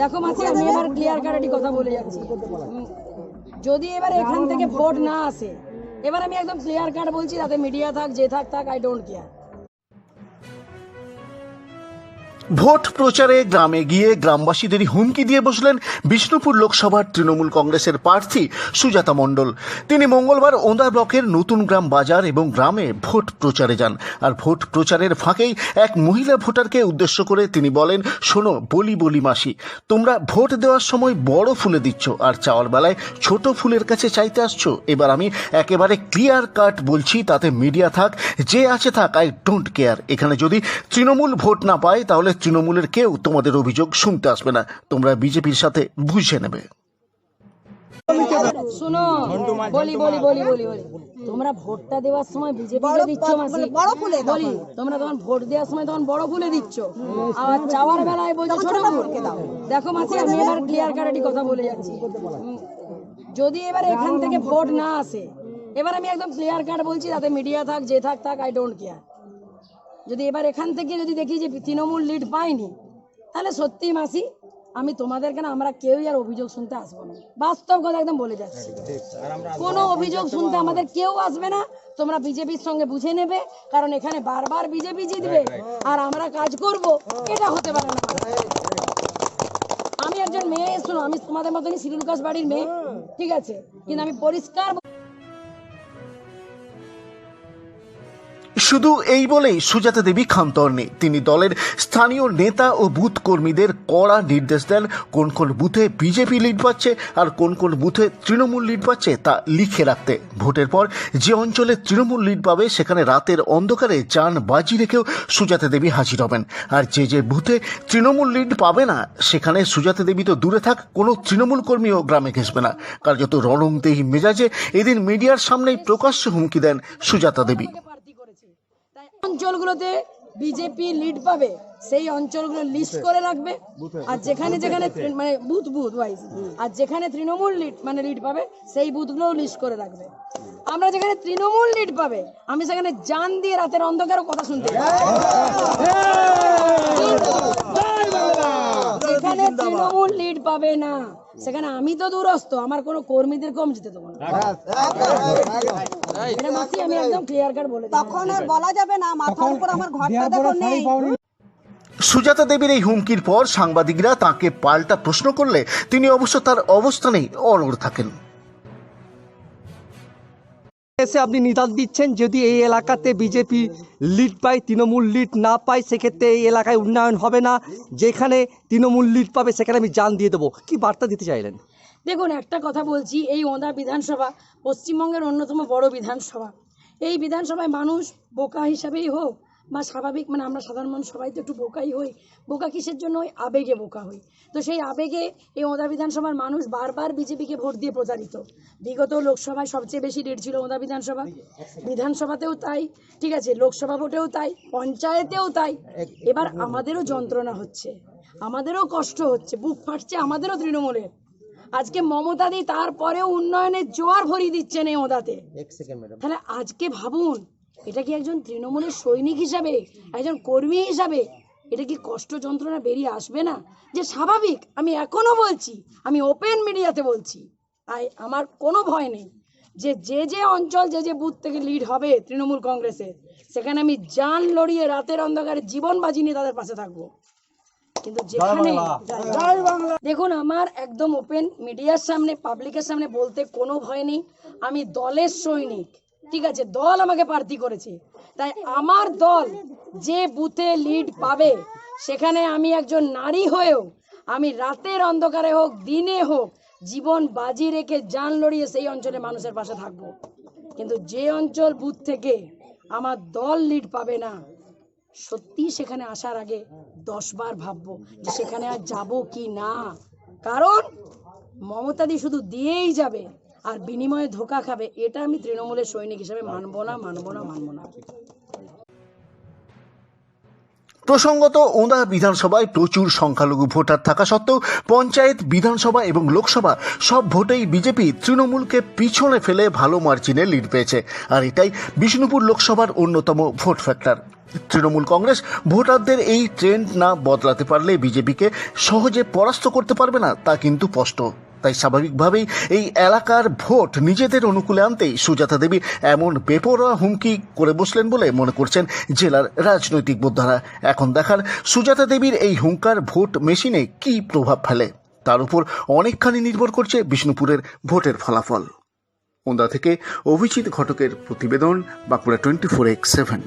দেখো মাসি আমি এবার ক্লিয়ার কাটাটি কথা বলে যাচ্ছি। যদি এবার এখান থেকে ভোট না আসে এবার আমি একদম ক্লিয়ার কাট বলছি তাতে মিডিয়া থাক যে থাক থাক আই ডোন্ট কেয়ার। ভোট প্রচারে গ্রামে গিয়ে গ্রামবাসীদেরই হুমকি দিয়ে বসলেন বিষ্ণুপুর লোকসভার তৃণমূল কংগ্রেসের প্রার্থী সুজাতা মণ্ডল। তিনি মঙ্গলবার ওঁদা ব্লকের নতুন গ্রাম বাজার এবং গ্রামে ভোট প্রচারে যান। আর ভোট প্রচারের ফাঁকেই এক মহিলা ভোটারকে উদ্দেশ্য করে তিনি বলেন, শোনো, বলি বলি মাসি, তোমরা ভোট দেওয়ার সময় বড় ফুলে দিচ্ছ আর চাওয়ার বেলায় ছোট ফুলের কাছে চাইতে আসছো। এবার আমি একেবারে ক্লিয়ার কাট বলছি, তাতে মিডিয়া থাক, যে আছে থাক, আই ডোন্ট কেয়ার। এখানে যদি তৃণমূল ভোট না পায়, তাহলে তৃণমূলের কেউ তোমাদের অভিযোগ শুনতে আসবে না। তোমরা বিজেপির সাথে বুঝে নেবে। শুনো বলি বলি বলি বলি বলি। তোমরা ভোটটা দেওয়ার সময় বিজেপি দিচ্ছ মাসি? বড় ফুলে বলি তোমরা তখন ভোট দেওয়ার সময় তখন বড় ফুলে দিচ্ছ। আর চাওয়ার বেলায় বলছো ছোট ফুল। দেখো মাসি আমি এবার ক্লিয়ার কাটাটি কথা বলে যাচ্ছি। যদি এবার এখান থেকে ভোট না আসে এবার আমি একদম ক্লিয়ার কাট বলছি তাতে মিডিয়া থাক যে থাক থাক আই ডোন্ট কেয়ার যদি এবার এখান থেকে যদি দেখি যে তৃণমূল লিড পাইনি তাহলে সত্যি মাসি আমি তোমাদেরকে না আমরা কেউই আর অভিযোগ শুনতে আসব না। বাস্তব কথা একদম বলে যাচ্ছি। কোনো অভিযোগ শুনতে আমাদের কেউ আসবে না তোমরা বিজেপির সঙ্গে বুঝে নেবে কারণ এখানে বারবার বিজেপি জিতবে আর আমরা কাজ করব এটা হতে পারে না। আমি একজন মেয়ে শোনো আমি তোমাদের মতনই শিরুলকাস বাড়ির মেয়ে ঠিক আছে? কিন্তু আমি পরিষ্কার শুধু এই বলেই সুজাতা দেবী ক্ষান্তর নেই তিনি দলের স্থানীয় নেতা ও বুথ কর্মীদের কড়া নির্দেশ দেন কোন কোন বুথে বিজেপি লিড পাচ্ছে আর কোন কোন বুথে তৃণমূল লিড পাচ্ছে তা লিখে রাখতে। ভোটের পর যে অঞ্চলে তৃণমূল লিড পাবে, সেখানে রাতের অন্ধকারে যান বাজি রেখেও সুজাতা দেবী হাজির হবেন। আর যে যে বুথে তৃণমূল লিড পাবে না, সেখানে সুজাতা দেবী তো দূরে থাক, কোনো তৃণমূল কর্মীও গ্রামে ঘেসবে না। কার্যত রণংদেহী মেজাজে এদিন মিডিয়ার সামনেই প্রকাশ্যে হুমকি দেন সুজাতা দেবী। অঞ্চলগুলোতে বিজেপি লিড পাবে সেই অঞ্চলগুলো লিস্ট করে রাখবে। আর যেখানে যেখানে মানে বুথ বুথ ওয়াইজ আর যেখানে তৃণমূল লিড মানে লিড পাবে সেই বুথগুলো লিস্ট করে রাখবে। আমরা যেখানে তৃণমূল লিড পাবে আমি সেখানে জান দিয়ে রাতের অন্ধকারও কথা শুনতে যেখানে তৃণমূল লিড পাবে না সেখানে আমি তো দূরস্থ আমার কোনো কর্মীদের কম যেতে দেবো না। আমি একদম ক্লিয়ার কাট বলে তখন আর বলা যাবে না মাথার উপর আমার ঘরটা দেখো নেই। সুজাতা দেবীর এই হুমকির পর সাংবাদিকরা তাকে পাল্টা প্রশ্ন করলে তিনি অবশ্য তার অবস্থানেই অনড় থাকেন। এসে আপনি নিদান দিচ্ছেন, যদি এই এলাকাতে বিজেপি লিড পায়, তৃণমূল লিড না পায়, সেক্ষেত্রে এই এলাকায় উন্নয়ন হবে না। যেখানে তৃণমূল লিড পাবে, সেখানে আমি জান দিয়ে দেবো। কি বার্তা দিতে চাইলেন? দেখুন, একটা কথা বলছি, এই ওঁদা বিধানসভা পশ্চিমবঙ্গের অন্যতম বড় বিধানসভা। এই বিধানসভায় মানুষ বোকা হিসাবেই হোক বা স্বাভাবিক মানে আমরা সাধারণ মানুষ সবাই তো একটু বোকাই হই। বোকা কিসের জন্য? ওই আবেগে বোকা হই। তো সেই আবেগে এই ওঁদা বিধানসভার মানুষ বারবার বিজেপিকে ভোট দিয়ে প্রচারিত বিগত লোকসভায় সবচেয়ে বেশি লিড ছিল ওঁদা বিধানসভা। বিধানসভাতেও তাই ঠিক আছে লোকসভা ভোটেও তাই পঞ্চায়েতেও তাই। এবার আমাদেরও যন্ত্রণা হচ্ছে। আমাদেরও কষ্ট হচ্ছে। বুক ফাটছে আমাদেরও তৃণমূলের। আজকে মমতা দি তারপরেও উন্নয়নের জোয়ার ভরিয়ে দিচ্ছেন এই ওদাতে। তাহলে আজকে ভাবুন এটা কি একজন তৃণমূলের সৈনিক হিসাবে? একজন কর্মী হিসাবে? এটা কি কষ্ট যন্ত্রণা বেরিয়ে আসবে না? যে স্বাভাবিক আমি এখনও বলছি আমি ওপেন মিডিয়াতে বলছি আই আমার কোনো ভয় নেই যে যে যে অঞ্চল যে যে বুথ থেকে লিড হবে তৃণমূল কংগ্রেসের সেখানে আমি জান লড়িয়ে রাতের অন্ধকারে জীবন বাজি নিয়ে তাদের পাশে থাকব। কিন্তু যেখানে দেখুন আমার একদম ওপেন মিডিয়ার সামনে পাবলিকের সামনে বলতে কোনো ভয় নেই। আমি দলের সৈনিক। ঠিক আছে, দল আমাকে প্রার্থী করেছে। তাই আমার দল যে বুথে লিড পাবে, সেখানে আমি একজন নারী হয়েও, আমি রাতের অন্ধকারে হোক, দিনে হোক, জীবন বাজি রেখে জান লড়িয়ে সেই অঞ্চলে মানুষের পাশে থাকব। কিন্তু যে অঞ্চল বুথ থেকে আমার দল লিড পাবে না, সত্যি সেখানে আসার আগে দশবার ভাববো যে সেখানে আর যাব কি না। কারণ মমতাদি শুধু দিয়েই যাবে আর বিনিময়ে ধোকা খাবে, এটা আমি তৃণমূলের সৈনিক হিসেবে মানবো না মানবো না মানবো না। প্রসঙ্গত ওঁদা বিধানসভায় প্রচুর সংখ্যালঘু ভোটার থাকা সত্ত্বেও পঞ্চায়েত, বিধানসভা এবং লোকসভা সব ভোটেই বিজেপি তৃণমূলকে পিছনে ফেলে ভালো মার্জিনে লিড পেয়েছে। আর এটাই বিষ্ণুপুর লোকসভার অন্যতম ভোট ফ্যাক্টর। তৃণমূল কংগ্রেস ভোটারদের এই ট্রেন্ড না বদলাতে পারলে বিজেপিকে সহজে পরাস্ত করতে পারবে না, তা কিন্তু স্পষ্ট। তাই স্বাভাবিকভাবেই এই এলাকার ভোট নিজেদের অনুকূলে আনতেই সুজাতা দেবী এমন বেপরোয়া হুমকি করে বসলেন বলে মনে করছেন জেলার রাজনৈতিক বোদ্ধারা। এখন দেখার সুজাতা দেবীর এই হুঙ্কার ভোট মেশিনে কী প্রভাব ফেলে? তার উপর অনেকখানি নির্ভর করছে বিষ্ণুপুরের ভোটের ফলাফল। ওন্দা থেকে অভিজিৎ ঘটকের প্রতিবেদন, Bankura twenty four x seven.